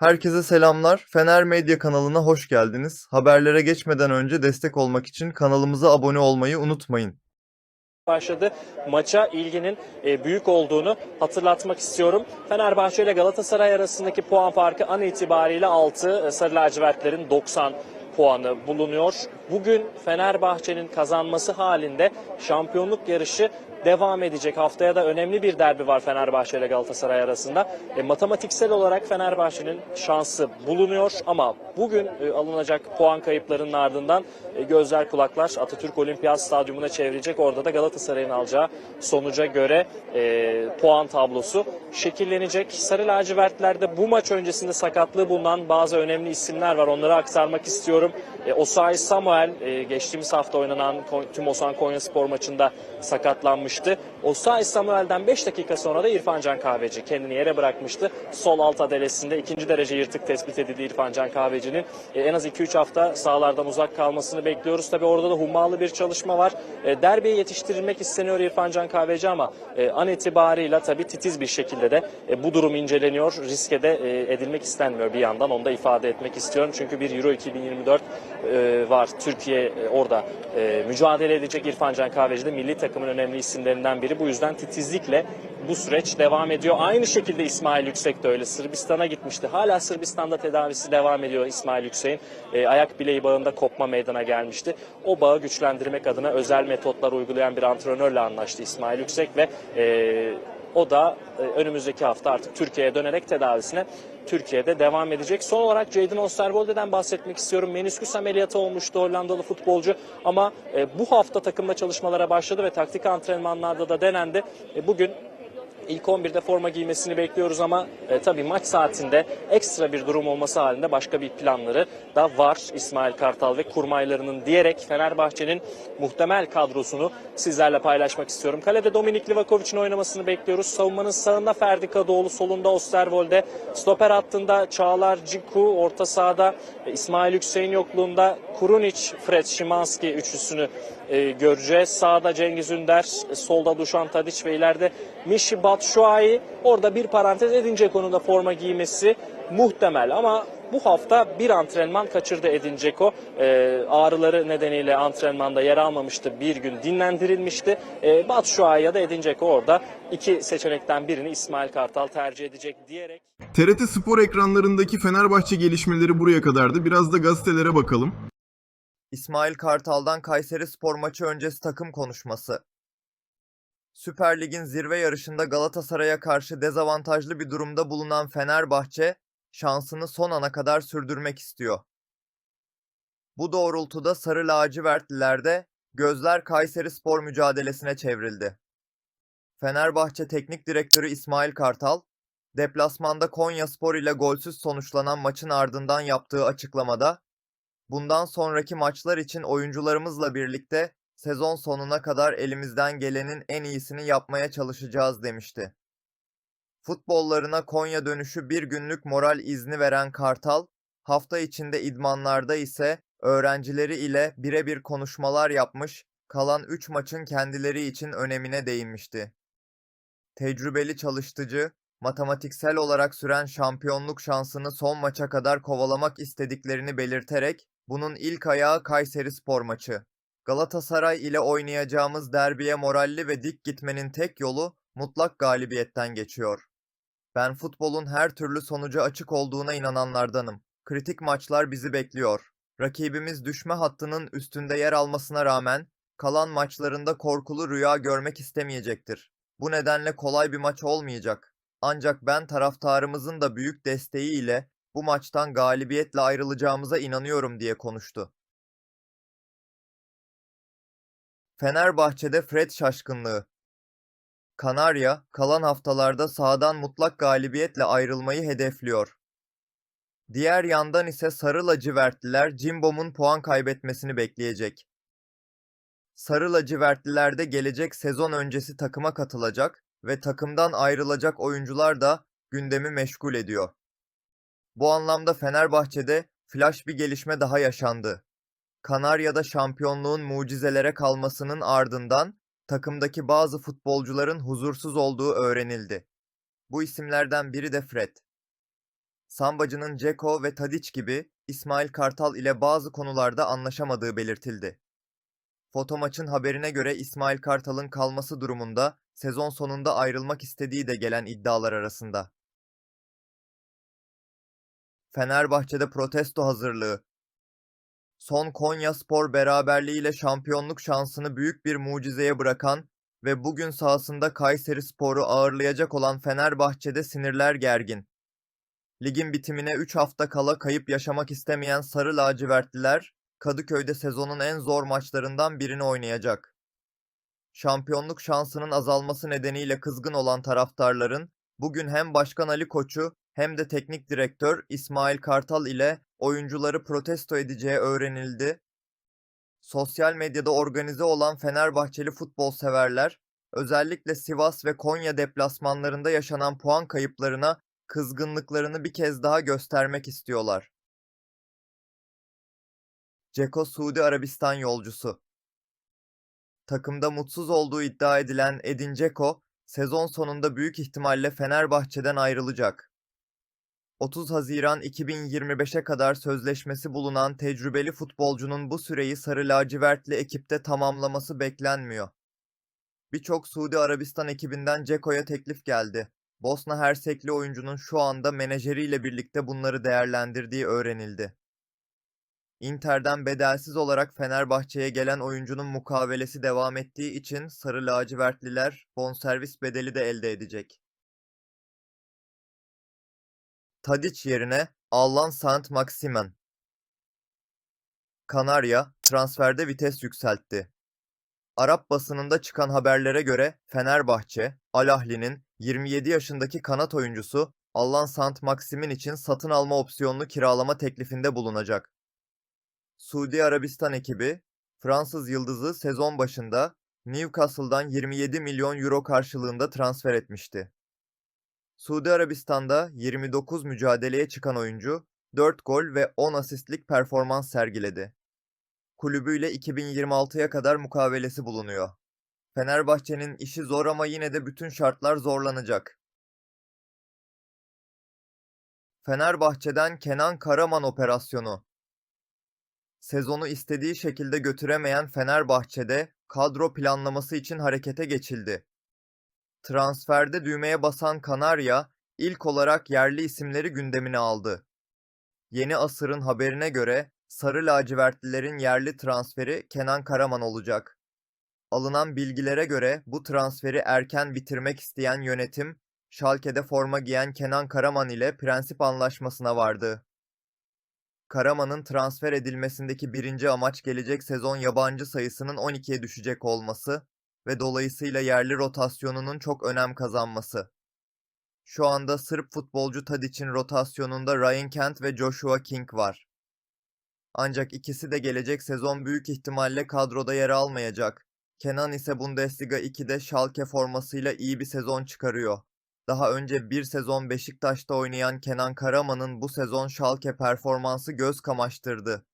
Herkese selamlar. Fener Medya kanalına hoş geldiniz. Haberlere geçmeden önce destek olmak için kanalımıza abone olmayı unutmayın. başladı. Maça ilginin e, büyük olduğunu hatırlatmak istiyorum. Fenerbahçe ile Galatasaray arasındaki puan farkı an itibariyle 6. Sarı lacivertlerin 90 puanı bulunuyor. Bugün Fenerbahçe'nin kazanması halinde şampiyonluk yarışı devam edecek. Haftaya da önemli bir derbi var Fenerbahçe ile Galatasaray arasında. E, matematiksel olarak Fenerbahçe'nin şansı bulunuyor ama bugün e, alınacak puan kayıplarının ardından e, gözler kulaklar Atatürk Olimpiyat Stadyumuna çevrilecek. Orada da Galatasaray'ın alacağı sonuca göre e, puan tablosu şekillenecek. Sarı lacivertlerde bu maç öncesinde sakatlığı bulunan bazı önemli isimler var. Onları aktarmak istiyorum. E, Osayi Samuel e, geçtiğimiz hafta oynanan Tümosan Konya Spor maçında sakatlanmıştı. Osayi Samuel'den 5 dakika sonra da İrfan Can Kahveci kendini yere bırakmıştı. Sol alt adalesinde ikinci derece yırtık tespit edildi İrfan Can Kahveci'nin. E, en az 2-3 hafta sahalardan uzak kalmasını bekliyoruz. Tabi orada da hummalı bir çalışma var. E, derbiye yetiştirilmek isteniyor İrfan Can Kahveci ama e, an itibarıyla tabi titiz bir şekilde de e, bu durum inceleniyor. Riske de e, edilmek istenmiyor bir yandan. Onu da ifade etmek istiyorum. Çünkü bir Euro 2024 e, var. Türkiye e, orada e, mücadele edecek İrfan Can Kahveci de milli takımın önemli isimlerinden biri. Bu yüzden titizlikle bu süreç devam ediyor. Aynı şekilde İsmail Yüksek de öyle. Sırbistan'a gitmişti. Hala Sırbistan'da tedavisi devam ediyor İsmail Yüksek'in. E, ayak bileği bağında kopma meydana gelmişti. O bağı güçlendirmek adına özel metotlar uygulayan bir antrenörle anlaştı İsmail Yüksek ve e, o da e, önümüzdeki hafta artık Türkiye'ye dönerek tedavisine Türkiye'de devam edecek. Son olarak Jadon Osterwolde'den bahsetmek istiyorum. Menisküs ameliyatı olmuştu Hollandalı futbolcu ama e, bu hafta takımda çalışmalara başladı ve taktik antrenmanlarda da denendi. E, bugün İlk 11'de forma giymesini bekliyoruz ama e, tabii maç saatinde ekstra bir durum olması halinde başka bir planları da var İsmail Kartal ve kurmaylarının diyerek Fenerbahçe'nin muhtemel kadrosunu sizlerle paylaşmak istiyorum. Kalede Dominik Livakovic'in oynamasını bekliyoruz. Savunmanın sağında Ferdi Kadıoğlu, solunda Osterwolde, stoper hattında Çağlar Ciku, orta sahada İsmail Yüksek'in yokluğunda Kurunic, Fred Şimanski üçlüsünü e, göreceğiz. Sağda Cengiz Ünder, solda Dušan Tadić ve ileride Mişi Batshuayi. Orada bir parantez edince konuda forma giymesi muhtemel ama bu hafta bir antrenman kaçırdı Edin Dzeko. E, ağrıları nedeniyle antrenmanda yer almamıştı. Bir gün dinlendirilmişti. E, Batshuayi ya da Edin Dzeko orada iki seçenekten birini İsmail Kartal tercih edecek diyerek TRT Spor ekranlarındaki Fenerbahçe gelişmeleri buraya kadardı. Biraz da gazetelere bakalım. İsmail Kartal'dan Kayseri Spor maçı öncesi takım konuşması. Süper Lig'in zirve yarışında Galatasaray'a karşı dezavantajlı bir durumda bulunan Fenerbahçe, şansını son ana kadar sürdürmek istiyor. Bu doğrultuda Sarı Lacivertlilerde gözler Kayseri Spor mücadelesine çevrildi. Fenerbahçe Teknik Direktörü İsmail Kartal, deplasmanda Konyaspor ile golsüz sonuçlanan maçın ardından yaptığı açıklamada, Bundan sonraki maçlar için oyuncularımızla birlikte sezon sonuna kadar elimizden gelenin en iyisini yapmaya çalışacağız demişti. Futbollarına Konya dönüşü bir günlük moral izni veren Kartal, hafta içinde idmanlarda ise öğrencileri ile birebir konuşmalar yapmış, kalan 3 maçın kendileri için önemine değinmişti. Tecrübeli çalıştıcı, matematiksel olarak süren şampiyonluk şansını son maça kadar kovalamak istediklerini belirterek, bunun ilk ayağı Kayseri Spor maçı. Galatasaray ile oynayacağımız derbiye moralli ve dik gitmenin tek yolu mutlak galibiyetten geçiyor. Ben futbolun her türlü sonuca açık olduğuna inananlardanım. Kritik maçlar bizi bekliyor. Rakibimiz düşme hattının üstünde yer almasına rağmen kalan maçlarında korkulu rüya görmek istemeyecektir. Bu nedenle kolay bir maç olmayacak. Ancak ben taraftarımızın da büyük desteğiyle bu maçtan galibiyetle ayrılacağımıza inanıyorum diye konuştu. Fenerbahçe'de Fred şaşkınlığı. Kanarya, kalan haftalarda sahadan mutlak galibiyetle ayrılmayı hedefliyor. Diğer yandan ise Sarı Lacivertliler Cimbom'un puan kaybetmesini bekleyecek. Sarı Lacivertliler de gelecek sezon öncesi takıma katılacak ve takımdan ayrılacak oyuncular da gündemi meşgul ediyor. Bu anlamda Fenerbahçe'de flash bir gelişme daha yaşandı. Kanarya'da şampiyonluğun mucizelere kalmasının ardından takımdaki bazı futbolcuların huzursuz olduğu öğrenildi. Bu isimlerden biri de Fred. Sambacı'nın Ceko ve Tadic gibi İsmail Kartal ile bazı konularda anlaşamadığı belirtildi. Foto maçın haberine göre İsmail Kartal'ın kalması durumunda sezon sonunda ayrılmak istediği de gelen iddialar arasında. Fenerbahçe'de protesto hazırlığı. Son Konya Spor beraberliğiyle şampiyonluk şansını büyük bir mucizeye bırakan ve bugün sahasında Kayseri Spor'u ağırlayacak olan Fenerbahçe'de sinirler gergin. Ligin bitimine 3 hafta kala kayıp yaşamak istemeyen Sarı Lacivertliler, Kadıköy'de sezonun en zor maçlarından birini oynayacak. Şampiyonluk şansının azalması nedeniyle kızgın olan taraftarların, bugün hem Başkan Ali Koç'u hem de teknik direktör İsmail Kartal ile oyuncuları protesto edeceği öğrenildi. Sosyal medyada organize olan Fenerbahçeli futbol severler, özellikle Sivas ve Konya deplasmanlarında yaşanan puan kayıplarına kızgınlıklarını bir kez daha göstermek istiyorlar. Ceko Suudi Arabistan yolcusu. Takımda mutsuz olduğu iddia edilen Edin Dzeko, sezon sonunda büyük ihtimalle Fenerbahçe'den ayrılacak. 30 Haziran 2025'e kadar sözleşmesi bulunan tecrübeli futbolcunun bu süreyi sarı lacivertli ekipte tamamlaması beklenmiyor. Birçok Suudi Arabistan ekibinden Ceko'ya teklif geldi. Bosna Hersekli oyuncunun şu anda menajeriyle birlikte bunları değerlendirdiği öğrenildi. Inter'den bedelsiz olarak Fenerbahçe'ye gelen oyuncunun mukavelesi devam ettiği için sarı lacivertliler bonservis bedeli de elde edecek. Tadic yerine Allan Saint-Maximin. Kanarya transferde vites yükseltti. Arap basınında çıkan haberlere göre Fenerbahçe, Al Ahly'nin 27 yaşındaki kanat oyuncusu Allan Saint-Maximin için satın alma opsiyonlu kiralama teklifinde bulunacak. Suudi Arabistan ekibi, Fransız yıldızı sezon başında Newcastle'dan 27 milyon euro karşılığında transfer etmişti. Suudi Arabistan'da 29 mücadeleye çıkan oyuncu 4 gol ve 10 asistlik performans sergiledi. Kulübüyle 2026'ya kadar mukavelesi bulunuyor. Fenerbahçe'nin işi zor ama yine de bütün şartlar zorlanacak. Fenerbahçe'den Kenan Karaman operasyonu. Sezonu istediği şekilde götüremeyen Fenerbahçe'de kadro planlaması için harekete geçildi. Transferde düğmeye basan Kanarya ilk olarak yerli isimleri gündemine aldı. Yeni Asır'ın haberine göre Sarı lacivertlilerin yerli transferi Kenan Karaman olacak. Alınan bilgilere göre bu transferi erken bitirmek isteyen yönetim, Schalke'de forma giyen Kenan Karaman ile prensip anlaşmasına vardı. Karaman'ın transfer edilmesindeki birinci amaç gelecek sezon yabancı sayısının 12'ye düşecek olması ve dolayısıyla yerli rotasyonunun çok önem kazanması. Şu anda Sırp futbolcu Tadic'in rotasyonunda Ryan Kent ve Joshua King var. Ancak ikisi de gelecek sezon büyük ihtimalle kadroda yer almayacak. Kenan ise Bundesliga 2'de Schalke formasıyla iyi bir sezon çıkarıyor. Daha önce bir sezon Beşiktaş'ta oynayan Kenan Karaman'ın bu sezon Schalke performansı göz kamaştırdı.